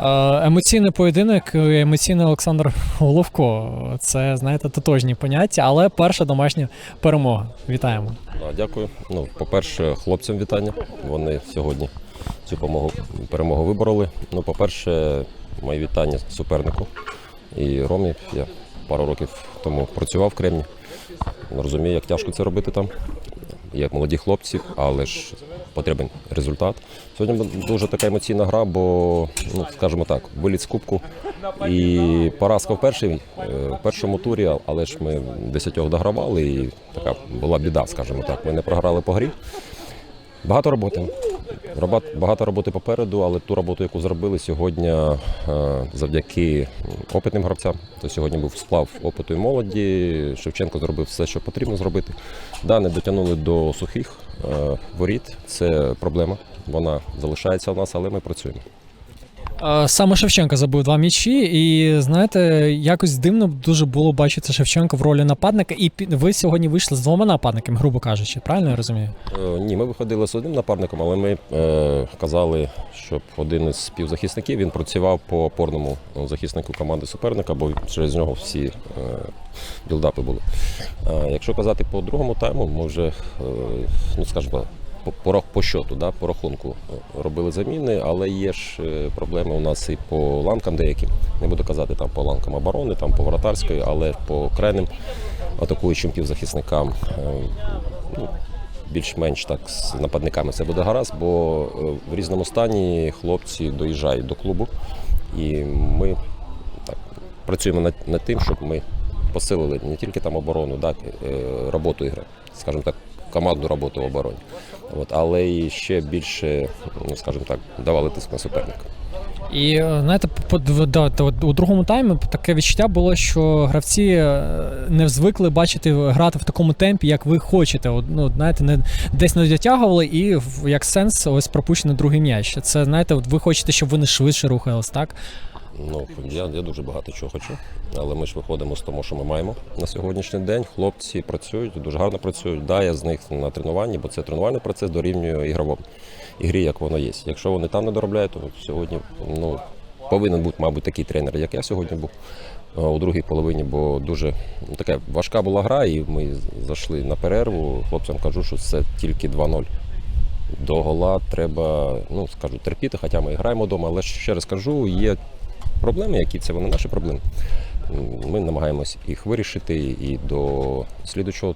Е, Емоційний поєдинок, і емоційний Олександр Головко. Це, знаєте, тотожні поняття, але перша домашня перемога. Вітаємо. Дякую. Ну, по-перше, хлопцям вітання. Вони сьогодні цю помогу, перемогу вибороли. Ну, по-перше, мої вітання супернику і Ромі. Я пару років тому працював в Кремні. Розумію, як тяжко це робити там. Є молоді хлопці, але ж потрібен результат. Сьогодні дуже така емоційна гра, бо, ну, скажімо так, виліт з кубку і поразка в, першій, е, в першому турі, але ж ми десятьох догравали і така була біда, скажімо так. Ми не програли по грі. Багато роботи. Багато роботи попереду, але ту роботу, яку зробили сьогодні, е, завдяки опитним гравцям. То сьогодні був сплав опиту і молоді. Шевченко зробив все, що потрібно зробити. Да, дотягнули до сухих е, воріт. Це проблема. Вона залишається у нас, але ми працюємо. Саме Шевченко забив два м'ячі, і знаєте, якось дивно дуже було бачити Шевченко в ролі нападника. І ви сьогодні вийшли з двома нападниками, грубо кажучи, правильно я розумію? Е, Ні, ми виходили з одним напарником, але ми е, казали, щоб один із співзахисників він працював по опорному захиснику команди суперника, бо через нього всі е, білдапи були. Е, якщо казати по другому тайму, ми вже, е, ну скажімо, по, по, щоту, да, по рахунку е, робили заміни, але є ж е, проблеми у нас і по ланкам деяким. Не буду казати там по ланкам оборони, там по воротарської, але по крайним атакуючим півзахисникам. е, ну, більш-менш так з нападниками все буде гаразд, бо в різному стані хлопці доїжджають до клубу, і ми так працюємо над, над тим, щоб ми посилили не тільки там оборону, так, роботу ігри, скажімо так, командну роботу в обороні. От, але і ще більше, ну скажімо так, давали тиск на суперника. І е, знаєте, по- у другому таймі таке відчуття було, що гравці е, не звикли бачити грати в такому темпі, як ви хочете. Ну, знаєте, не десь не дотягували, і як сенс ось пропущений другий м'яч. Це знаєте, от ви хочете, щоб вони швидше рухались, так? Ну, я, я дуже багато чого хочу, але ми ж виходимо з того, що ми маємо на сьогоднішній день. Хлопці працюють, дуже гарно працюють. Да, я з них на тренуванні, бо це тренувальний процес дорівнює ігровому ігрі, як воно є. Якщо вони там не доробляють, то сьогодні ну, повинен бути, мабуть, такий тренер, як я сьогодні був е, у другій половині, бо дуже така важка була гра, і ми зайшли на перерву. Хлопцям кажу, що це тільки 2-0 до гола треба, ну скажу, терпіти, хоча ми граємо вдома, але ще раз кажу, є проблеми, які це вони наші проблеми. Ми намагаємось їх вирішити і до слідучого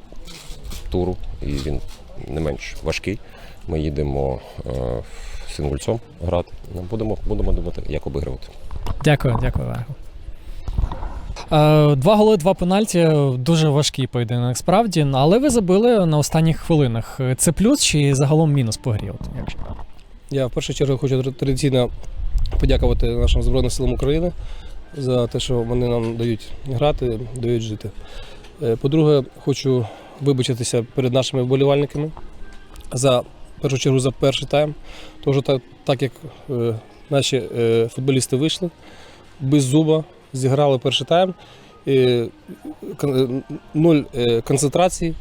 туру, і він не менш важкий. Ми їдемо е, сингульцом грати. Ну, Будемо, будемо думати, як обігрувати. Дякую, дякую, Олегу. Е, Два голи, два пенальті. Дуже важкий поєдинок, справді. Але ви забили на останніх хвилинах. Це плюс чи загалом мінус по грі? От, якщо? Я в першу чергу хочу традиційно подякувати нашим Збройним силам України за те, що вони нам дають грати, дають жити. Е, По-друге, хочу вибачитися перед нашими вболівальниками за в першу чергу за перший тайм. Що так, так як е, наші е, футболісти вийшли без зуба, зіграли перший тайм, е, кон- нуль е, концентрації,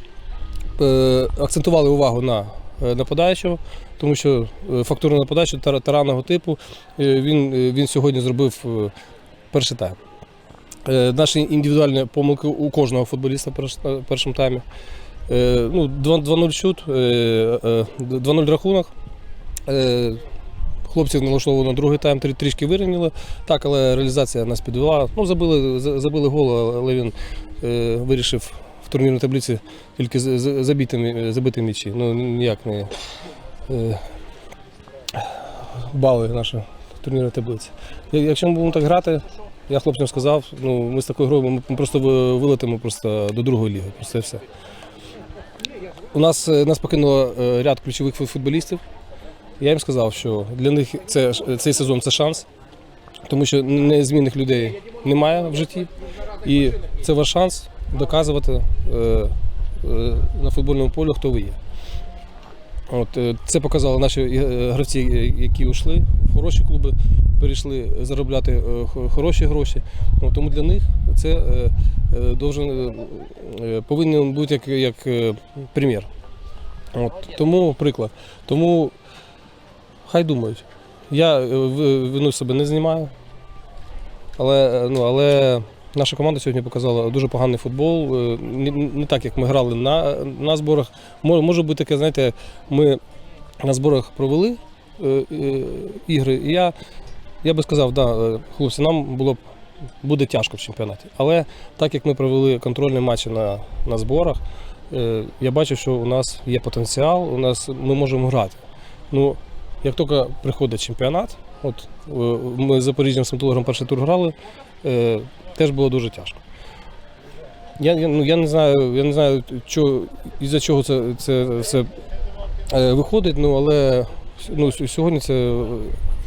е, акцентували увагу на нападаючого тому що е, фактурна нападача тара- таранного типу е, він, е, він сьогодні зробив е, перший тайм. Е, Наші індивідуальні помилки у кожного футболіста в першому таймі. Е, Ну, 2 2-0 шут, е, е, 2-0 рахунок. Е, Хлопців налаштовували на другий тайм, трішки вирівняли. Так, але реалізація нас підвела. Ну, забили, забили гол, але він е, вирішив турнірній таблиці тільки з- з- забити, мі- забити м'ячі. Ну, ніяк не е, бали нашої турнірної таблиці. Якщо ми будемо так грати, я хлопцям сказав, ну, ми з такою грою ми просто вилетимо просто до другої ліги. Просто все. У нас, е, нас покинуло е, ряд ключових футболістів. Я їм сказав, що для них це, цей сезон це шанс, тому що незмінних людей немає в житті. І це ваш шанс доказувати е, е, на футбольному полі, хто ви є. От, е, це показали наші гравці, які йшли в хороші клуби, перейшли заробляти хороші гроші. От, тому для них це должен, повинен бути як, як. От, тому приклад. Тому хай думають. Я вину себе не знімаю. Але, ну, але наша команда сьогодні показала дуже поганий футбол. Е, Не, так, як ми грали на, на зборах. Може, бути таке, знаєте, ми на зборах провели е, е, ігри. І я, я би сказав, да, хлопці, нам було б буде тяжко в чемпіонаті. Але так як ми провели контрольні матчі на, на зборах, я бачу, що у нас є потенціал, у нас ми можемо грати. Ну, як тільки приходить чемпіонат, от ми з Запоріжжям Сантулером перший тур грали, теж було дуже тяжко. Я, я, ну, я не знаю, я не знаю, чого, із-за чого це, це все е, виходить, ну, але ну, сьогодні це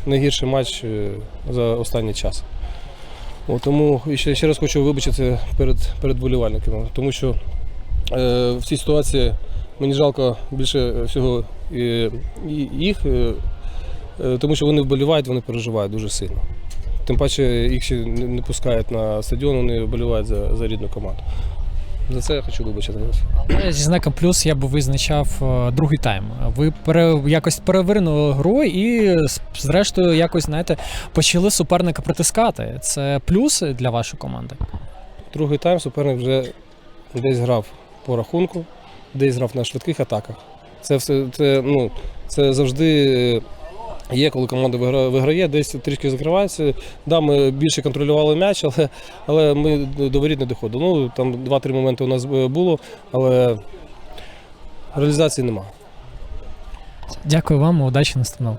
найгірший матч е, за останній час. От, тому ще, ще раз хочу вибачити перед, перед вболівальниками, тому що е, в цій ситуації мені жалко більше всього і, і їх, е, е, тому що вони вболівають, вони переживають дуже сильно. Тим паче їх ще не, пускають на стадіон, вони вболівають за, за рідну команду. За це я хочу вибачити. Але зі знаком плюс я би визначав е, другий тайм. Ви пере, якось перевернули гру і зрештою якось знаєте почали суперника притискати. Це плюс для вашої команди. Другий тайм суперник вже десь грав по рахунку, десь грав на швидких атаках. Це все це, ну, це завжди е, є, коли команда вигра- виграє, десь трішки закривається. Да, ми більше контролювали м'яч, але, але ми до воріт не доходили. Ну, там два-три моменти у нас е, було, але реалізації нема. Дякую вам, удачі на наступного.